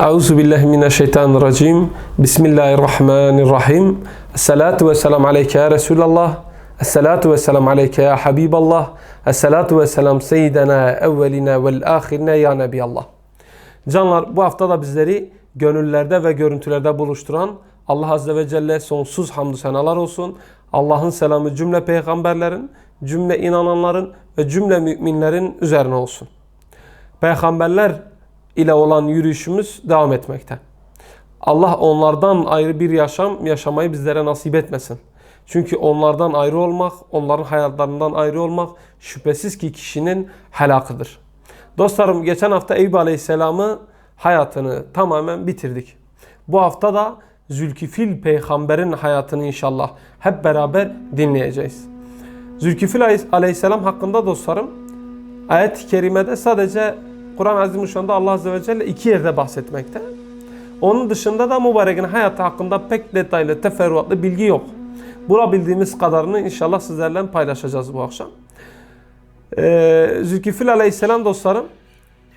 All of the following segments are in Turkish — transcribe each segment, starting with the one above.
Euzu billahi mineşşeytanirracim. Bismillahirrahmanirrahim. Esselatu vesselam aleyke ya Resulallah. Esselatu vesselam aleyke ya Habiballah. Esselatu vesselam seyyidena evvelina vel ahirine ya Nebiyallah. Canlar bu hafta da bizleri gönüllerde ve görüntülerde buluşturan Allah Azze ve Celle sonsuz hamdü senalar olsun. Allah'ın selamı cümle peygamberlerin, cümle inananların ve cümle müminlerin üzerine olsun. Peygamberler ile olan yürüyüşümüz devam etmekte. Allah onlardan ayrı bir yaşam yaşamayı bizlere nasip etmesin. Çünkü onlardan ayrı olmak, onların hayatlarından ayrı olmak şüphesiz ki kişinin helakıdır. Dostlarım geçen hafta Eyüp Aleyhisselam'ı hayatını tamamen bitirdik. Bu hafta da Zülkifil peygamberin hayatını inşallah hep beraber dinleyeceğiz. Zülkifil Aleyhisselam hakkında dostlarım ayet-i kerimede sadece Kur'an-ı Allah Azze ve Celle iki yerde bahsetmekte. Onun dışında da mübarekin hayatı hakkında pek detaylı, teferruatlı bilgi yok. Bulabildiğimiz kadarını inşallah sizlerle paylaşacağız bu akşam. Ee, Zülkifil Aleyhisselam dostlarım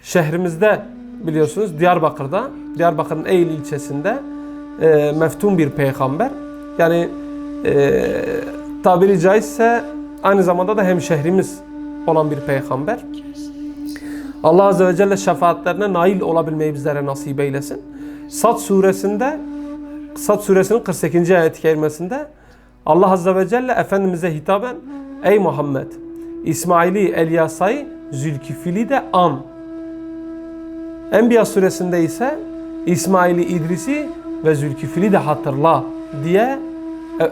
şehrimizde biliyorsunuz Diyarbakır'da, Diyarbakır'ın Eylül ilçesinde e, meftun bir peygamber. Yani e, tabiri caizse aynı zamanda da hemşehrimiz olan bir peygamber. Allah Azze ve Celle şefaatlerine nail olabilmeyi bizlere nasip eylesin. Sad suresinde Sad suresinin 48. ayet-i kerimesinde Allah Azze ve Celle Efendimiz'e hitaben Ey Muhammed İsmail'i, Elyasa'yı, Zülkifil'i de an. Enbiya suresinde ise İsmail'i, İdris'i ve Zülkifil'i de hatırla diye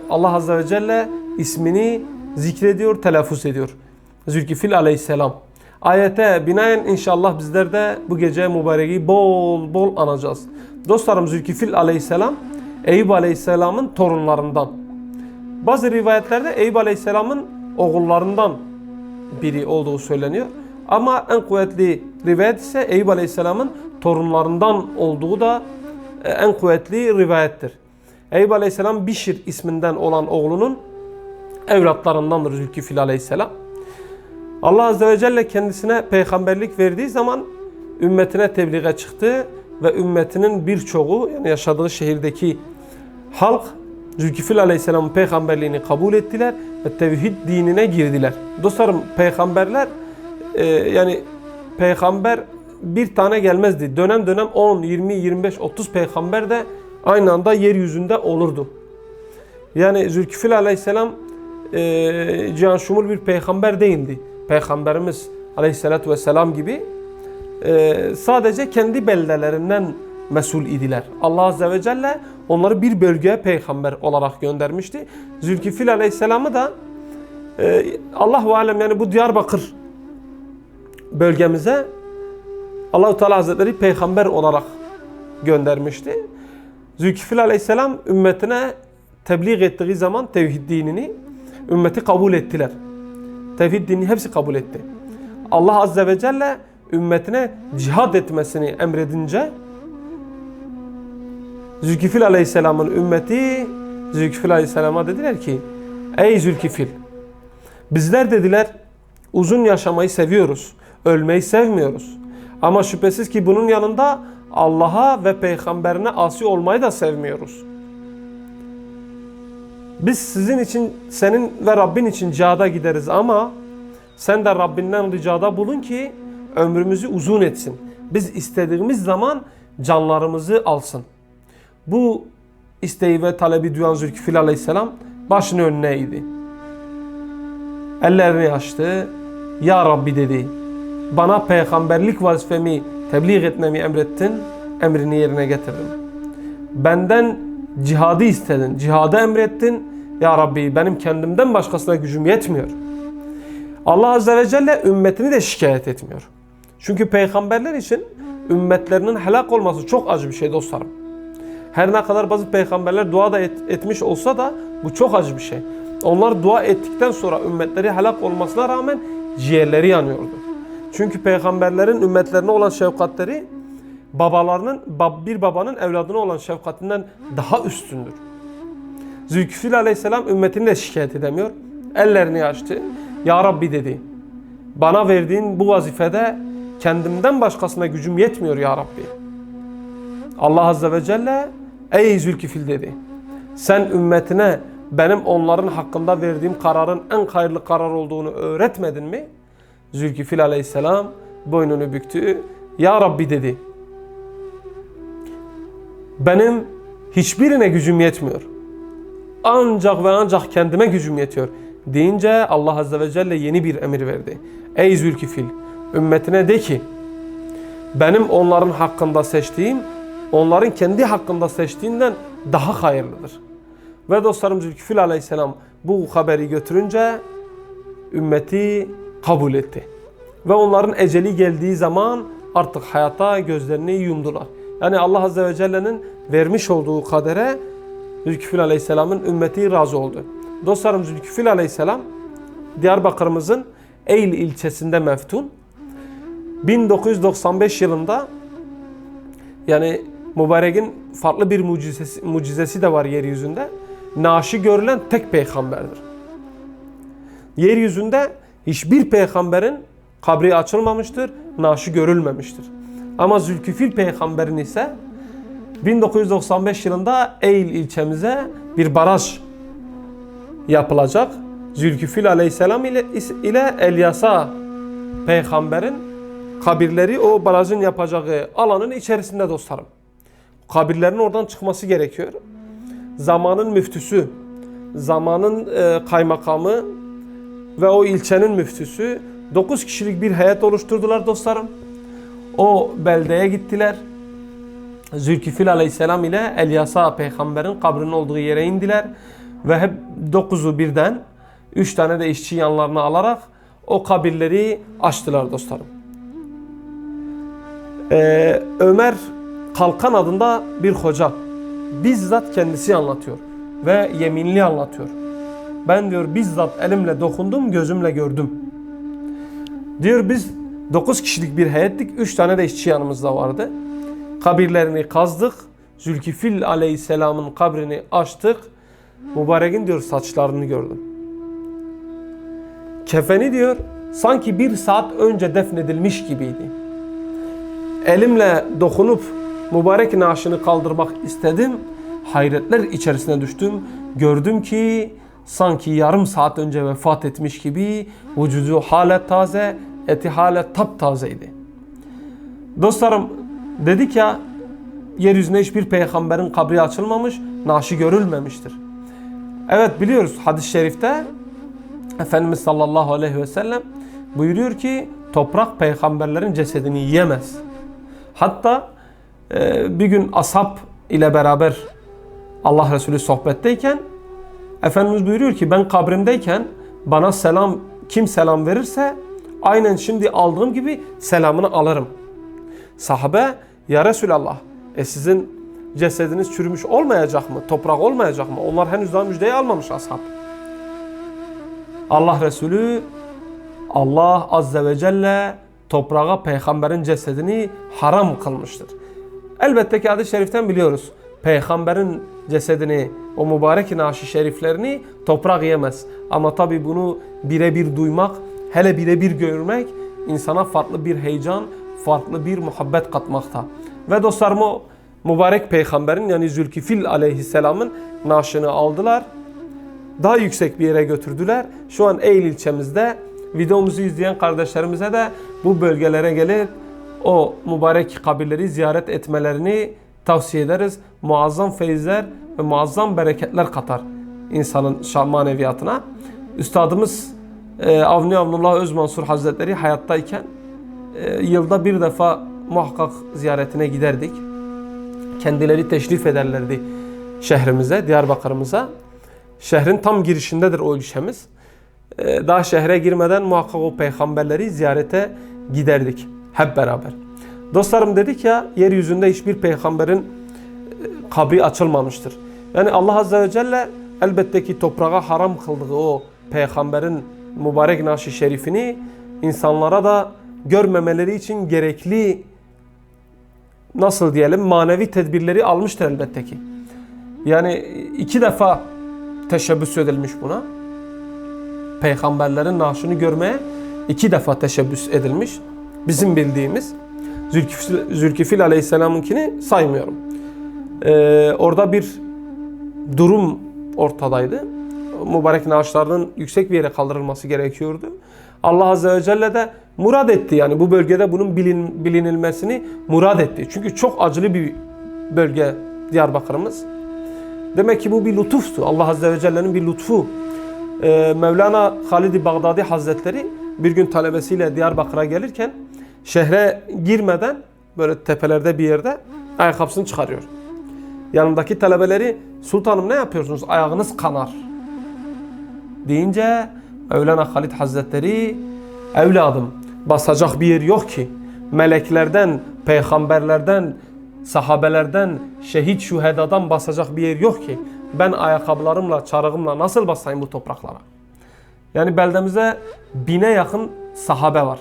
Allah Azze ve Celle ismini zikrediyor, telaffuz ediyor. Zülkifil aleyhisselam. Ayete binaen inşallah bizler de bu gece mübareği bol bol anacağız. Dostlarım Zülkifil aleyhisselam Eyüp aleyhisselamın torunlarından. Bazı rivayetlerde Eyüp aleyhisselamın oğullarından biri olduğu söyleniyor. Ama en kuvvetli rivayet ise Eyüp aleyhisselamın torunlarından olduğu da en kuvvetli rivayettir. Eyüp aleyhisselam Bişir isminden olan oğlunun evlatlarındandır Zülkifil aleyhisselam. Allah Azze ve Celle kendisine peygamberlik verdiği zaman ümmetine tebliğe çıktı ve ümmetinin birçoğu yani yaşadığı şehirdeki halk Zülkifil Aleyhisselam'ın peygamberliğini kabul ettiler ve tevhid dinine girdiler. Dostlarım peygamberler e, yani peygamber bir tane gelmezdi. Dönem dönem 10, 20, 25, 30 peygamber de aynı anda yeryüzünde olurdu. Yani Zülkifil Aleyhisselam e, cihan şumul bir peygamber değildi. Peygamberimiz Aleyhisselatü Vesselam gibi e, sadece kendi beldelerinden mesul idiler. Allah Azze ve Celle onları bir bölgeye peygamber olarak göndermişti. Zülkifil Aleyhisselam'ı da e, Allah alem yani bu Diyarbakır bölgemize Allahu Teala Hazretleri peygamber olarak göndermişti. Zülkifil Aleyhisselam ümmetine tebliğ ettiği zaman tevhid dinini ümmeti kabul ettiler. Tevhid dinini hepsi kabul etti. Allah Azze ve Celle ümmetine cihad etmesini emredince Zülkifil Aleyhisselam'ın ümmeti Zülkifil Aleyhisselam'a dediler ki Ey Zülkifil bizler dediler uzun yaşamayı seviyoruz. Ölmeyi sevmiyoruz. Ama şüphesiz ki bunun yanında Allah'a ve peygamberine asi olmayı da sevmiyoruz. Biz sizin için, senin ve Rabbin için cihada gideriz ama sen de Rabbinden ricada bulun ki ömrümüzü uzun etsin. Biz istediğimiz zaman canlarımızı alsın. Bu isteği ve talebi duyan Zülkifil Aleyhisselam başını önüne eğdi. Ellerini açtı. Ya Rabbi dedi. Bana peygamberlik vazifemi tebliğ etmemi emrettin. Emrini yerine getirdim. Benden cihadı istedin. Cihadı emrettin. Ya Rabbi benim kendimden başkasına gücüm yetmiyor. Allah Azze ve Celle ümmetini de şikayet etmiyor. Çünkü peygamberler için ümmetlerinin helak olması çok acı bir şey dostlarım. Her ne kadar bazı peygamberler dua da et, etmiş olsa da bu çok acı bir şey. Onlar dua ettikten sonra ümmetleri helak olmasına rağmen ciğerleri yanıyordu. Çünkü peygamberlerin ümmetlerine olan şefkatleri babalarının bir babanın evladına olan şefkatinden daha üstündür. Zülkifil aleyhisselam ümmetini de şikayet edemiyor. Ellerini açtı. Ya Rabbi dedi. Bana verdiğin bu vazifede kendimden başkasına gücüm yetmiyor ya Rabbi. Allah Azze ve Celle ey Zülkifil dedi. Sen ümmetine benim onların hakkında verdiğim kararın en hayırlı karar olduğunu öğretmedin mi? Zülkifil aleyhisselam boynunu büktü. Ya Rabbi dedi. Benim hiçbirine gücüm yetmiyor. Ancak ve ancak kendime gücüm yetiyor. Deyince Allah Azze ve Celle yeni bir emir verdi. Ey Zülkifil ümmetine de ki benim onların hakkında seçtiğim onların kendi hakkında seçtiğinden daha hayırlıdır. Ve dostlarım Zülkifil aleyhisselam bu haberi götürünce ümmeti kabul etti. Ve onların eceli geldiği zaman artık hayata gözlerini yumdular. Yani Allah Azze ve Celle'nin vermiş olduğu kadere Zülkifil Aleyhisselam'ın ümmeti razı oldu. Dostlarım Zülkifil Aleyhisselam Diyarbakır'ımızın Eyle ilçesinde meftun. 1995 yılında yani mübarekin farklı bir mucizesi, mucizesi de var yeryüzünde. Naşı görülen tek peygamberdir. Yeryüzünde hiçbir peygamberin kabri açılmamıştır, naşı görülmemiştir. Ama Zülkifil peygamberin ise 1995 yılında Eyle ilçemize bir baraj yapılacak. Zülkifil aleyhisselam ile, ile Elyasa peygamberin kabirleri o barajın yapacağı alanın içerisinde dostlarım. Kabirlerin oradan çıkması gerekiyor. Zamanın müftüsü, zamanın e, kaymakamı ve o ilçenin müftüsü 9 kişilik bir heyet oluşturdular dostlarım. O beldeye gittiler. Zülkifil aleyhisselam ile Elyasa peygamberin kabrinin olduğu yere indiler. Ve hep dokuzu birden üç tane de işçi yanlarına alarak o kabirleri açtılar dostlarım. Ee, Ömer Kalkan adında bir hoca bizzat kendisi anlatıyor ve yeminli anlatıyor. Ben diyor bizzat elimle dokundum, gözümle gördüm. Diyor biz 9 kişilik bir heyettik. 3 tane de işçi yanımızda vardı. Kabirlerini kazdık. Zülkifil aleyhisselamın kabrini açtık. Mübarekin diyor saçlarını gördüm. Kefeni diyor sanki bir saat önce defnedilmiş gibiydi. Elimle dokunup mübarek naaşını kaldırmak istedim. Hayretler içerisine düştüm. Gördüm ki sanki yarım saat önce vefat etmiş gibi vücudu hala taze, eti hala taptazeydi. Dostlarım dedik ya yeryüzünde hiçbir peygamberin kabri açılmamış, naaşı görülmemiştir. Evet biliyoruz hadis-i şerifte Efendimiz sallallahu aleyhi ve sellem buyuruyor ki toprak peygamberlerin cesedini yiyemez. Hatta e, bir gün ashab ile beraber Allah Resulü sohbetteyken Efendimiz buyuruyor ki ben kabrimdeyken bana selam kim selam verirse aynen şimdi aldığım gibi selamını alırım. Sahabe ya Resulallah e sizin cesediniz çürümüş olmayacak mı? Toprak olmayacak mı? Onlar henüz daha müjdeyi almamış ashab. Allah Resulü Allah Azze ve Celle toprağa peygamberin cesedini haram kılmıştır. Elbette ki hadis-i şeriften biliyoruz. Peygamberin cesedini, o mübarek naşı şeriflerini toprak yemez. Ama tabi bunu birebir duymak, hele birebir görmek insana farklı bir heyecan, farklı bir muhabbet katmakta. Ve dostlarım o mübarek peygamberin yani Zülkifil aleyhisselamın naşını aldılar. Daha yüksek bir yere götürdüler. Şu an Eylül ilçemizde videomuzu izleyen kardeşlerimize de bu bölgelere gelip o mübarek kabirleri ziyaret etmelerini tavsiye ederiz. Muazzam feyizler ve muazzam bereketler katar insanın maneviyatına. Üstadımız e, Avni Avnullah Özmansur Hazretleri hayattayken e, yılda bir defa muhakkak ziyaretine giderdik. Kendileri teşrif ederlerdi şehrimize, Diyarbakır'ımıza. Şehrin tam girişindedir o ilçemiz. E, daha şehre girmeden muhakkak o peygamberleri ziyarete giderdik hep beraber. Dostlarım dedik ya yeryüzünde hiçbir peygamberin e, kabri açılmamıştır. Yani Allah Azze ve Celle elbette ki toprağa haram kıldığı o peygamberin mübarek naşı şerifini insanlara da görmemeleri için gerekli nasıl diyelim manevi tedbirleri almıştır elbette ki. Yani iki defa teşebbüs edilmiş buna. Peygamberlerin naşını görmeye iki defa teşebbüs edilmiş. Bizim bildiğimiz Zülkifil, Zülkifil Aleyhisselam'ınkini saymıyorum. Ee, orada bir durum ortadaydı. Mübarek naaşlarının yüksek bir yere kaldırılması gerekiyordu. Allah Azze ve Celle de murad etti yani bu bölgede bunun bilin, bilinilmesini murad etti. Çünkü çok acılı bir bölge Diyarbakır'ımız. Demek ki bu bir lütuftu. Allah Azze ve Celle'nin bir lütfu. Ee, Mevlana Halid-i Bağdadi Hazretleri bir gün talebesiyle Diyarbakır'a gelirken şehre girmeden böyle tepelerde bir yerde ayakkabısını çıkarıyor. Yanındaki talebeleri sultanım ne yapıyorsunuz ayağınız kanar deyince Mevlana Halid Hazretleri evladım basacak bir yer yok ki meleklerden, peygamberlerden, sahabelerden, şehit şühedadan basacak bir yer yok ki ben ayakkabılarımla, çarığımla nasıl basayım bu topraklara? Yani beldemize bine yakın sahabe var.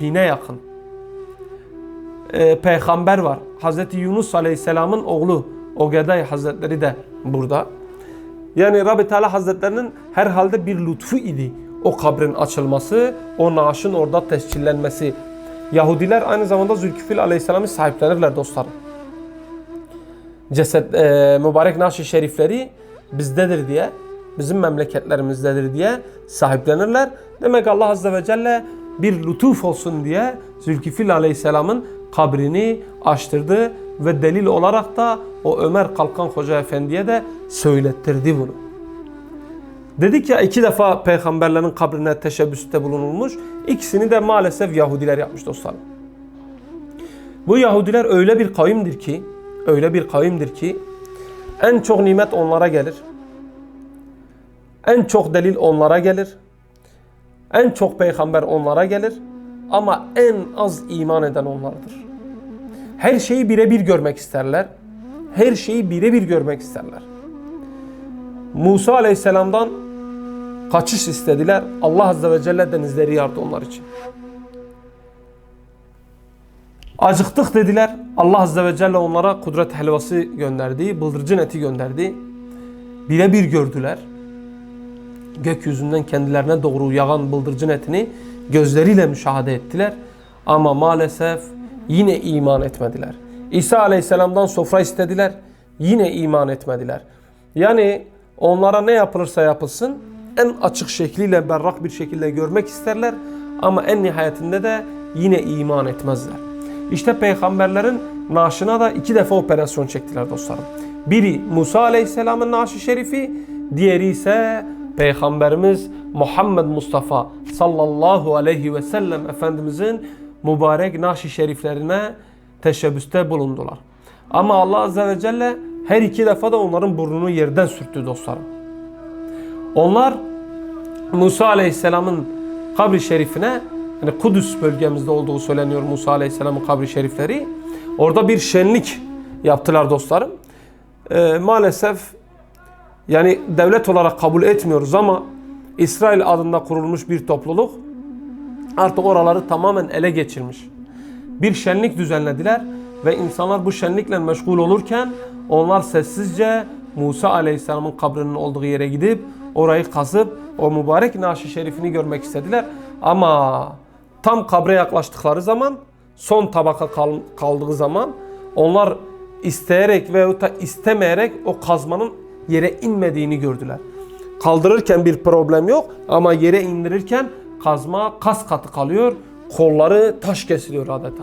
Bine yakın. Ee, peygamber var. Hazreti Yunus Aleyhisselam'ın oğlu Ogeday Hazretleri de burada. Yani Rabbi Teala Hazretlerinin herhalde bir lütfu idi. O kabrin açılması, o naaşın orada tescillenmesi. Yahudiler aynı zamanda Zülküfil Aleyhisselam'ı sahiplenirler dostlarım. Ceset, e, mübarek naaş-ı şerifleri bizdedir diye, bizim memleketlerimizdedir diye sahiplenirler. Demek Allah Azze ve Celle bir lütuf olsun diye Zülküfil Aleyhisselam'ın kabrini açtırdı ve delil olarak da o Ömer Kalkan Hoca Efendi'ye de söylettirdi bunu. Dedik ya iki defa peygamberlerin kabrine teşebbüste bulunulmuş. İkisini de maalesef Yahudiler yapmış dostlarım. Bu Yahudiler öyle bir kavimdir ki, öyle bir kavimdir ki en çok nimet onlara gelir. En çok delil onlara gelir. En çok peygamber onlara gelir. Ama en az iman eden onlardır. Her şeyi birebir görmek isterler. Her şeyi birebir görmek isterler. Musa Aleyhisselam'dan kaçış istediler. Allah Azze ve Celle denizleri yardı onlar için. Acıktık dediler. Allah Azze ve Celle onlara kudret helvası gönderdi. Bıldırcın eti gönderdi. Birebir gördüler. Gökyüzünden kendilerine doğru yağan bıldırcın etini gözleriyle müşahede ettiler. Ama maalesef yine iman etmediler. İsa Aleyhisselam'dan sofra istediler. Yine iman etmediler. Yani onlara ne yapılırsa yapılsın en açık şekliyle berrak bir şekilde görmek isterler. Ama en nihayetinde de yine iman etmezler. İşte peygamberlerin naaşına da iki defa operasyon çektiler dostlarım. Biri Musa Aleyhisselam'ın naaşı şerifi, diğeri ise Peygamberimiz Muhammed Mustafa sallallahu aleyhi ve sellem Efendimizin mübarek naş-ı şeriflerine teşebbüste bulundular. Ama Allah Azze ve Celle her iki defa da onların burnunu yerden sürttü dostlarım. Onlar Musa Aleyhisselam'ın kabri şerifine yani Kudüs bölgemizde olduğu söyleniyor Musa Aleyhisselam'ın kabri şerifleri. Orada bir şenlik yaptılar dostlarım. Ee, maalesef yani devlet olarak kabul etmiyoruz ama İsrail adında kurulmuş bir topluluk artık oraları tamamen ele geçirmiş. Bir şenlik düzenlediler ve insanlar bu şenlikle meşgul olurken onlar sessizce Musa Aleyhisselam'ın kabrinin olduğu yere gidip orayı kazıp o mübarek naşı şerifini görmek istediler. Ama tam kabre yaklaştıkları zaman son tabaka kal- kaldığı zaman onlar isteyerek veyahut da istemeyerek o kazmanın yere inmediğini gördüler. Kaldırırken bir problem yok ama yere indirirken kazma kas katı kalıyor. Kolları taş kesiliyor adeta.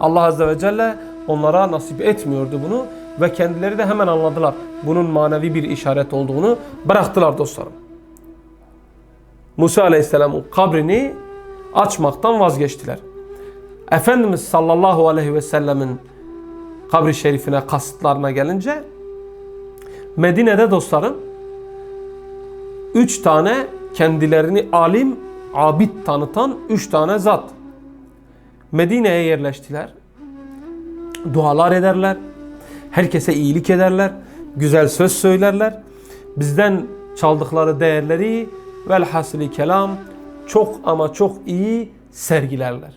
Allah Azze ve Celle onlara nasip etmiyordu bunu ve kendileri de hemen anladılar. Bunun manevi bir işaret olduğunu bıraktılar dostlarım. Musa Aleyhisselam'ın kabrini açmaktan vazgeçtiler. Efendimiz sallallahu aleyhi ve sellemin kabri şerifine kasıtlarına gelince Medine'de dostlarım üç tane kendilerini alim, abid tanıtan üç tane zat Medine'ye yerleştiler. Dualar ederler. Herkese iyilik ederler. Güzel söz söylerler. Bizden çaldıkları değerleri velhasili kelam çok ama çok iyi sergilerler.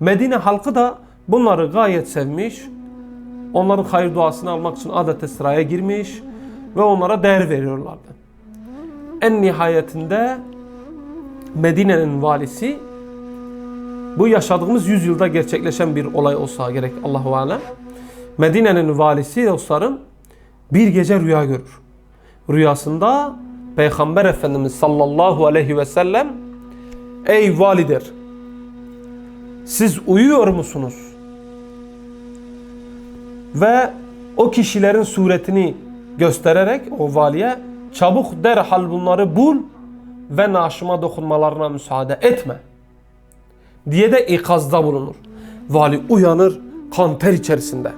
Medine halkı da bunları gayet sevmiş. Onların hayır duasını almak için adete sıraya girmiş ve onlara değer veriyorlardı. En nihayetinde Medine'nin valisi bu yaşadığımız yüzyılda gerçekleşen bir olay olsa gerek Allahu alem. Medine'nin valisi dostlarım bir gece rüya görür. Rüyasında Peygamber Efendimiz sallallahu aleyhi ve sellem Ey validir siz uyuyor musunuz? Ve o kişilerin suretini göstererek o valiye çabuk derhal bunları bul ve naaşıma dokunmalarına müsaade etme diye de ikazda bulunur. Vali uyanır kan ter içerisinde.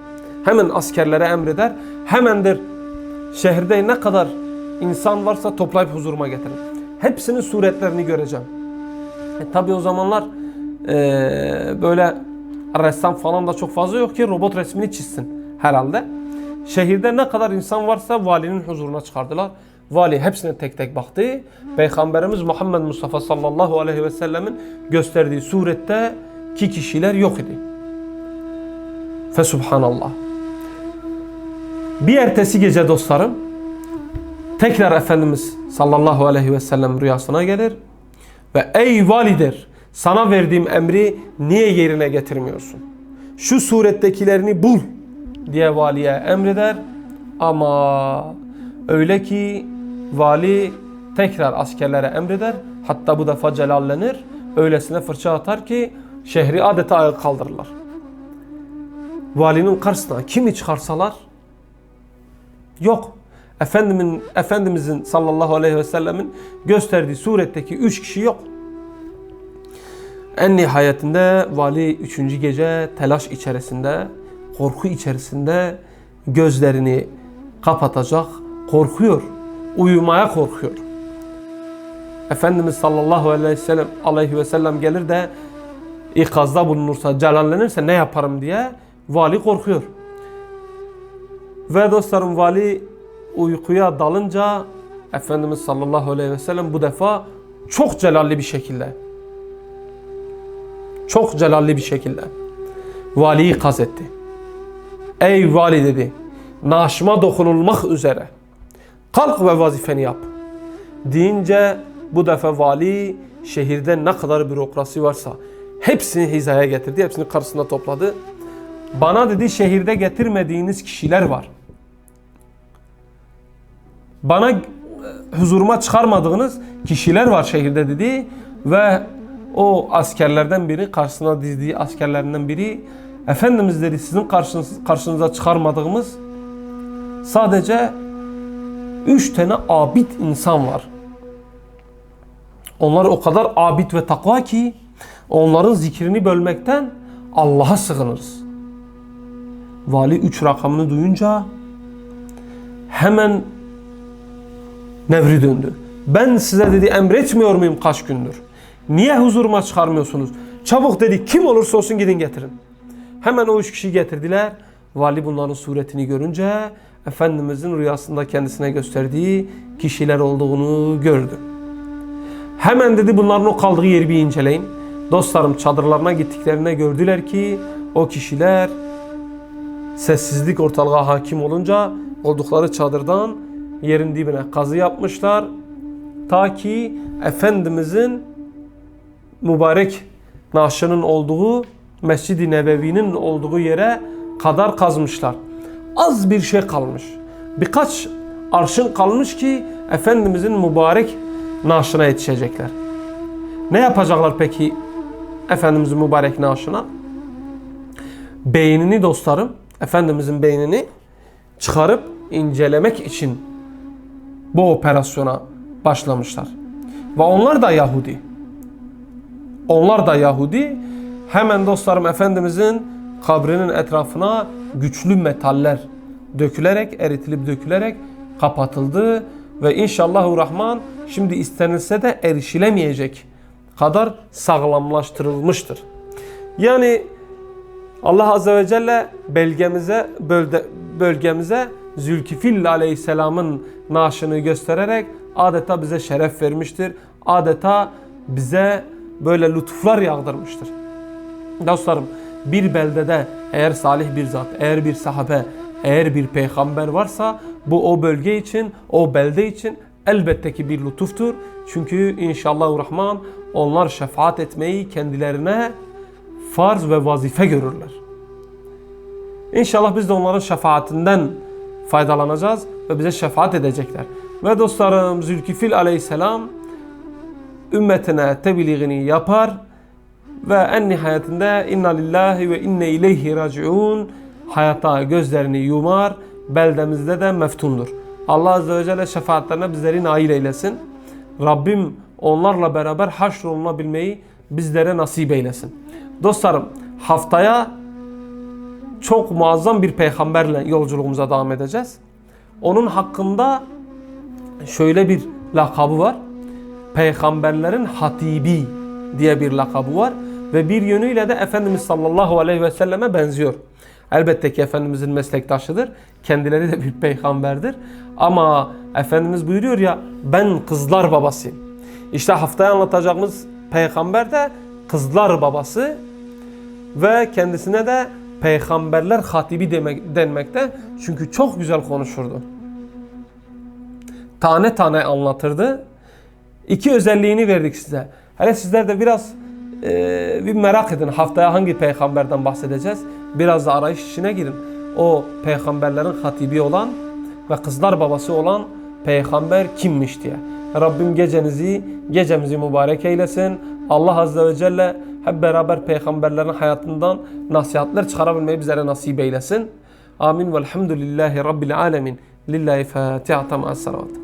Hemen askerlere emreder. Hemendir şehirde ne kadar insan varsa toplayıp huzuruma getirin. Hepsinin suretlerini göreceğim. E, tabi o zamanlar e, böyle ressam falan da çok fazla yok ki robot resmini çizsin herhalde. Şehirde ne kadar insan varsa valinin huzuruna çıkardılar. Vali hepsine tek tek baktı. Peygamberimiz Muhammed Mustafa sallallahu aleyhi ve sellemin gösterdiği surette ki kişiler yok idi. Fesubhanallah. Bir ertesi gece dostlarım tekrar Efendimiz sallallahu aleyhi ve sellem rüyasına gelir ve ey validir sana verdiğim emri niye yerine getirmiyorsun? Şu surettekilerini bul diye valiye emreder ama öyle ki vali tekrar askerlere emreder hatta bu defa celallenir öylesine fırça atar ki şehri adeta ayağa kaldırırlar. Valinin karşısına kimi çıkarsalar yok. Efendimin, Efendimizin sallallahu aleyhi ve sellemin gösterdiği suretteki üç kişi yok. En nihayetinde vali üçüncü gece telaş içerisinde, korku içerisinde gözlerini kapatacak, korkuyor. Uyumaya korkuyor. Efendimiz sallallahu aleyhi ve sellem, aleyhi ve sellem gelir de ikazda bulunursa, celallenirse ne yaparım diye vali korkuyor. Ve dostlarım vali uykuya dalınca Efendimiz sallallahu aleyhi ve sellem bu defa çok celalli bir şekilde çok celalli bir şekilde valiyi kazetti. Ey vali dedi naaşıma dokunulmak üzere kalk ve vazifeni yap. Deyince bu defa vali şehirde ne kadar bürokrasi varsa hepsini hizaya getirdi. Hepsini karşısına topladı. Bana dedi şehirde getirmediğiniz kişiler var. Bana e, huzuruma çıkarmadığınız kişiler var şehirde dedi ve o askerlerden biri karşısına dizdiği askerlerinden biri Efendimiz dedi sizin karşınız, karşınıza çıkarmadığımız sadece üç tane abid insan var. Onlar o kadar abid ve takva ki onların zikrini bölmekten Allah'a sığınırız. Vali üç rakamını duyunca hemen nevri döndü. Ben size dedi emretmiyor muyum kaç gündür? Niye huzuruma çıkarmıyorsunuz? Çabuk dedi kim olursa olsun gidin getirin. Hemen o üç kişi getirdiler. Vali bunların suretini görünce Efendimizin rüyasında kendisine gösterdiği kişiler olduğunu gördü. Hemen dedi bunların o kaldığı yeri bir inceleyin. Dostlarım çadırlarına gittiklerine gördüler ki o kişiler sessizlik ortalığa hakim olunca oldukları çadırdan yerin dibine kazı yapmışlar. Ta ki Efendimizin mübarek naaşının olduğu Mescid-i Nebevi'nin olduğu yere kadar kazmışlar. Az bir şey kalmış. Birkaç arşın kalmış ki Efendimizin mübarek naaşına yetişecekler. Ne yapacaklar peki Efendimizin mübarek naaşına? Beynini dostlarım, Efendimizin beynini çıkarıp incelemek için bu operasyona başlamışlar. Ve onlar da Yahudi. Onlar da Yahudi. Hemen dostlarım Efendimizin kabrinin etrafına güçlü metaller dökülerek, eritilip dökülerek kapatıldı. Ve inşallahü rahman şimdi istenilse de erişilemeyecek kadar sağlamlaştırılmıştır. Yani Allah Azze ve Celle belgemize, bölde, bölgemize Zülkifil Aleyhisselam'ın naaşını göstererek adeta bize şeref vermiştir. Adeta bize böyle lütuflar yağdırmıştır. Dostlarım bir beldede eğer salih bir zat, eğer bir sahabe, eğer bir peygamber varsa bu o bölge için, o belde için elbette ki bir lütuftur. Çünkü inşallah rahman onlar şefaat etmeyi kendilerine farz ve vazife görürler. İnşallah biz de onların şefaatinden faydalanacağız ve bize şefaat edecekler. Ve dostlarım Zülkifil aleyhisselam ümmetine tebliğini yapar ve en nihayetinde inna lillahi ve inne ileyhi raciun hayata gözlerini yumar beldemizde de meftundur. Allah Azze ve Celle şefaatlerine bizleri nail eylesin. Rabbim onlarla beraber haşrolunabilmeyi bizlere nasip eylesin. Dostlarım haftaya çok muazzam bir peygamberle yolculuğumuza devam edeceğiz. Onun hakkında şöyle bir lakabı var. Peygamberlerin hatibi diye bir lakabı var. Ve bir yönüyle de Efendimiz sallallahu aleyhi ve selleme benziyor. Elbette ki Efendimizin meslektaşıdır. Kendileri de bir peygamberdir. Ama Efendimiz buyuruyor ya ben kızlar babasıyım. İşte haftaya anlatacağımız peygamber de kızlar babası ve kendisine de peygamberler hatibi demek, denmekte. Çünkü çok güzel konuşurdu. Tane tane anlatırdı. İki özelliğini verdik size. Hele sizler de biraz e, bir merak edin. Haftaya hangi peygamberden bahsedeceğiz? Biraz da arayış içine girin. O peygamberlerin hatibi olan ve kızlar babası olan peygamber kimmiş diye. Rabbim gecenizi, gecemizi mübarek eylesin. Allah Azze ve Celle hep beraber peygamberlerin hayatından nasihatler çıkarabilmeyi bizlere nasip eylesin. Amin velhamdülillahi rabbil alemin. Lillahi Fatiha ma'as salavat.